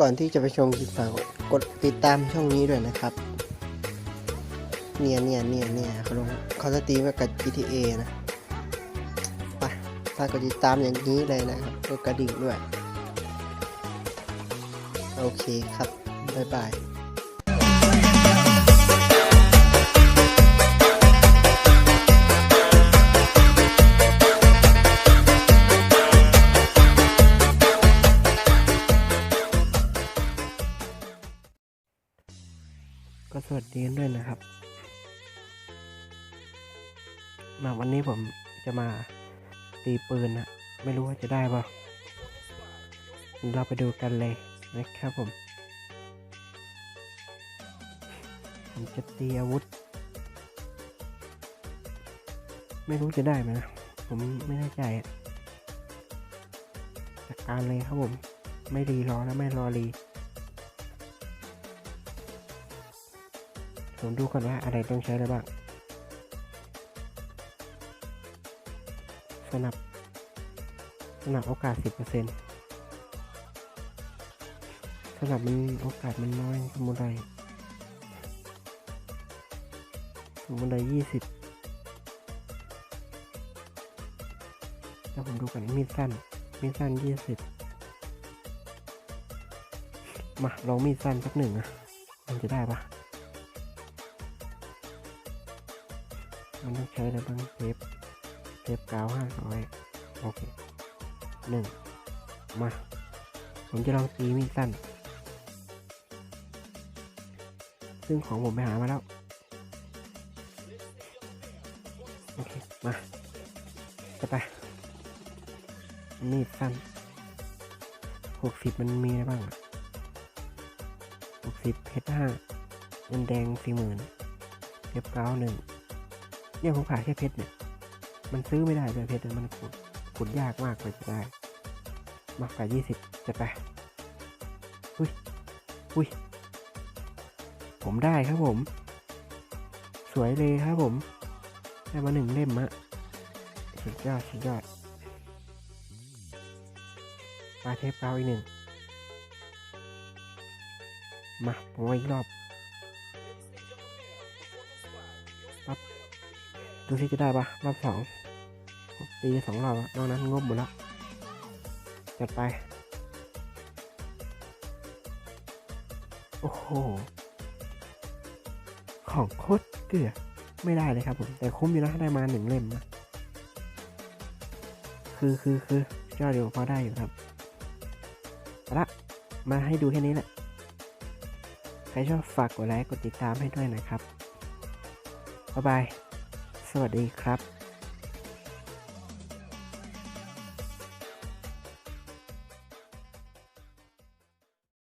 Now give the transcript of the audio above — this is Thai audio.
ก่อนที่จะไปชมคลิปฝากกดติดตามช่องนี้ด้วยนะครับ เนี่ยเนี่ยเนี่ยเนี่ยเขาลงเขาสตรีมกับ GTA นะไปถ้ากดติดตามอย่างนี้เลยนะครับกดกระดิ่งด้วย โอเคครับ บ๊ายบาย ก็สวัสดีกันด้วยนะครับ มาวันนี้ผมจะมาตีปืนนะไม่รู้ว่าจะได้ป่ะเราไปดูกันเลยนะครับผม ผมจะตีอาวุธ ไม่รู้จะได้ไหมนะ ผมไม่แน่ใจอะจัดการเลยครับผม ไม่รีรอแล้วไม่รอรี ผมดูก่อนว่าอะไรต้องใช้อะไรบ้าง สนับ สนับโอกาส 10%สนับมันโอกาสมันน้อยสมุนไดสมุนไดยี่สิบแล้วผมดูกันมีดสั้น มีดสั้นยี่สิบมาลองมีดสั้นสักหนึ่งอะมันจะได้ปะ มันต้องใช้อะไรบ้างเทปเทปกาวห้าร้อยโอเคหนึ่งมาผมจะลองตีมีดสั้น ซึ่งของผมไปหามาแล้ว โอเค มาจะไปมีดสั้นหกสิบมันมีอะไรบ้างหกสิบเพชรห้าเงินแดงสี่หมื่นเทปกาวหนึ่ง เนี่ยผมขายแค่เพชรเนี่ย มันซื้อไม่ได้เลยเพชรมันขุดขุดยากมากเลยจะได้ มากกว่ายี่สิบจะไปอุ้ยอุ้ยผมได้ครับผม สวยเลยครับผมได้มาหนึ่งเล่มอะสุดยอดสุดยอดปลาเทปเกาอีกหนึ่งมาผมอีกรอบ ดูสิจะได้ปะรอบสองตีสองรอบอนอกนั้นงบหมดแล้วจัดไป โอ้โห ของโคตรเกลือไม่ได้เลยครับผม แต่คุ้มอยู่นะได้มาหนึ่งเล่มนะคือคือคือยอดอยู่พอได้อยู่ครับละมาให้ดูแค่นี้แหละ ใครชอบฝากกดไลค์กดติดตามให้ด้วยนะครับ บ๊ายบาย วัสดีครับ